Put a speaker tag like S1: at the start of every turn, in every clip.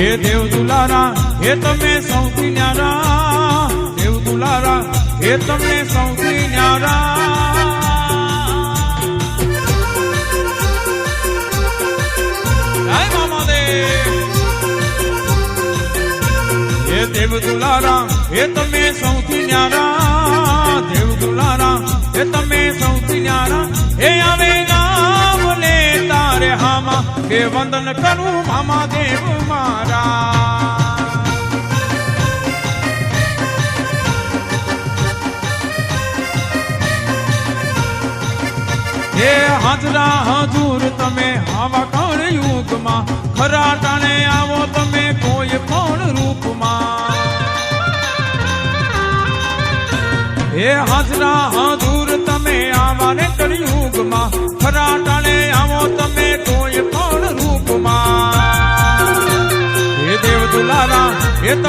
S1: હે દેવ દુલારા હે તમે સૌથી ન્યારા દેવ દુલારા હે તમે સૌથી ન્યારા. હે દેવ દુલારા હે તમે સૌથી ન્યારા દેવ દુલારા હે તમે સૌથી ન્યારા, હે હામા કે વંદન કરું મામા દેવ મારા. હે હાજરા હજુર, તમે આવા કણ યુગમાં ખરા ટાણે આવો, તમે કોઈ પણ રૂપમાં. હે હાજરા હજુર, તમે આવા ને કળિયુગમાં ખરા ટાણે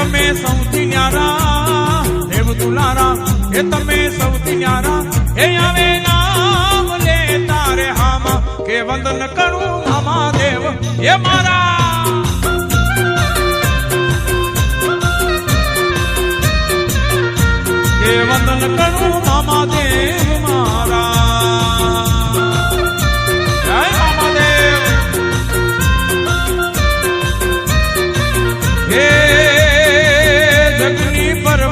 S1: તમે સૌથી ન્યારા. દેવ દુલારા એ તમે સૌથી ન્યારા. હે આવે નામ લે તારે હામા, કે વંદન કરું મામા દેવ. એ મારા. કે વંદન કરું મામા દેવ. જગની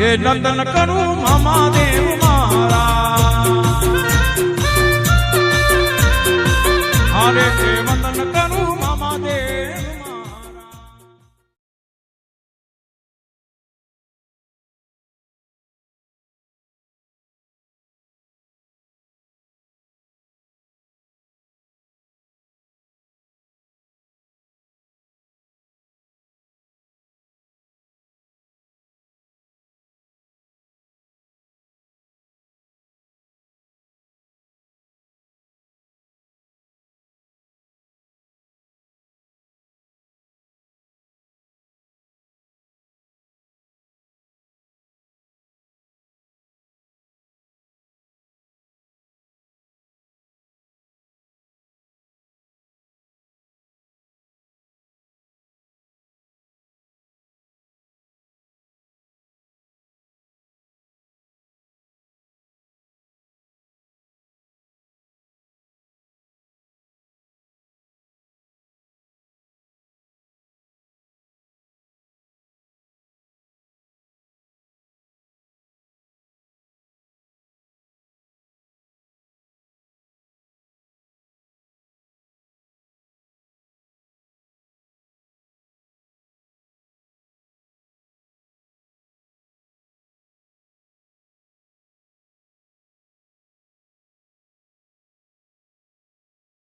S1: એ નંદન કરું મામા દેવ મારા. હારે વંદન કરું